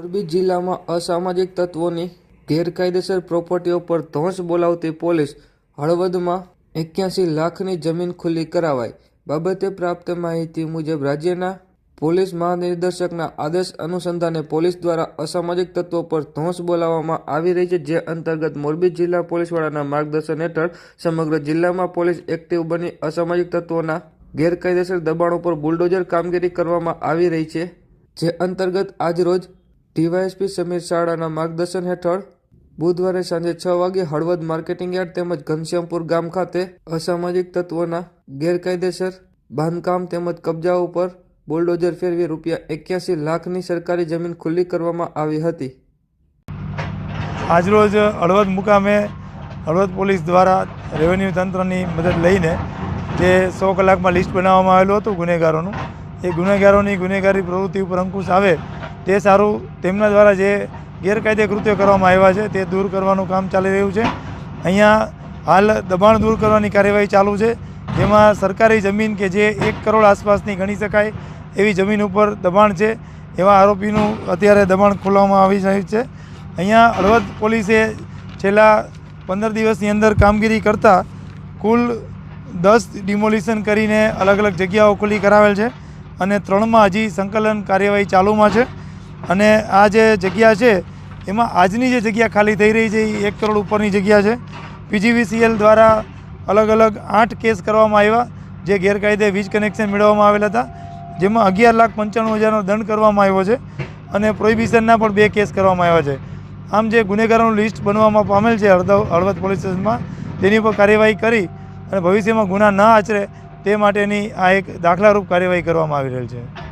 મોરબી જિલ્લામાં અસામાજિક તત્વોની ગેરકાયદેસર પ્રોપર્ટીઓ પર ધોંસ બોલાવતી પોલીસ હળવદમાં એક્યાસી લાખની જમીન ખુલ્લી કરાવાઈ. બાબતે પ્રાપ્ત માહિતી મુજબ રાજ્યના પોલીસ મહાનિર્દેશકના આદેશ અનુસંધાને પોલીસ દ્વારા અસામાજિક તત્વો પર ધોંસ બોલાવવામાં આવી રહી છે, જે અંતર્ગત મોરબી જિલ્લા પોલીસ વડાના માર્ગદર્શન હેઠળ સમગ્ર જિલ્લામાં પોલીસ એક્ટિવ બની અસામાજિક તત્વોના ગેરકાયદેસર દબાણો પર બુલડોઝર કામગીરી કરવામાં આવી રહી છે, જે અંતર્ગત આજરોજ ડીવાયએસપી સમીર શાળાના માર્ગદર્શન હેઠળ બુધવારે સાંજે છ વાગે હળવદ માર્કેટિંગ યાર્ડ તેમજ ઘનશ્યામપુર ગામ ખાતે અસામાજિક તત્વોના ગેરકાયદેસર બાંધકામ તેમજ કબજાઓ પર બુલડોઝર ફેરવી રૂપિયા એક્યાસી લાખની સરકારી જમીન ખુલ્લી કરવામાં આવી હતી. આજરોજ હળવદ મુકામે હળવદ પોલીસ દ્વારા રેવન્યુ તંત્રની મદદ લઈને જે સો કલાકમાં લિસ્ટ બનાવવામાં આવેલું હતું ગુનેગારોનું, એ ગુનેગારોની ગુનેગારી પ્રવૃત્તિ ઉપર અંકુશ આવે તે સારું તેમના દ્વારા જે ગેરકાયદે કૃત્યો કરવામાં આવ્યા છે, તે દૂર કરવાનું કામ ચાલી રહ્યું છે. અહીંયા હાલ દબાણ દૂર કરવાની કાર્યવાહી ચાલુ છે. જેમાં સરકારી જમીન કે જે એક કરોડ આસપાસની ગણી શકાય એવી જમીન ઉપર દબાણ છે. એવા આરોપીનું અત્યારે દબાણ ખોલવામાં આવી રહ્યું છે. અહીંયા હળવદ પોલીસે છેલ્લા પંદર દિવસની અંદર કામગીરી કરતાં કુલ દસ ડિમોલિશન કરીને અલગ અલગ જગ્યાઓ ખુલ્લી કરાવેલ છે અને ત્રણમાં હજી સંકલન કાર્યવાહી ચાલુમાં છે. અને આ જે જગ્યા છે, એમાં આજની જે જગ્યા ખાલી થઈ રહી છે, એ એક કરોડ ઉપરની જગ્યા છે. પીજીવીસીએલ દ્વારા અલગ અલગ આઠ કેસ કરવામાં આવ્યા, જે ગેરકાયદે વીજ કનેક્શન મેળવવામાં આવેલા હતા, જેમાં અગિયાર લાખ પંચાણું હજારનો દંડ કરવામાં આવ્યો છે અને પ્રોહિબિશનના પણ બે કેસ કરવામાં આવ્યા છે. આમ જે ગુનેગારોનું લિસ્ટ બનવામાં પામેલ છે હળવદ પોલીસ સ્ટેશનમાં, તેની ઉપર કાર્યવાહી કરી અને ભવિષ્યમાં ગુના ન આચરે તે માટેની આ એક દાખલારૂપ કાર્યવાહી કરવામાં આવી રહેલ છે.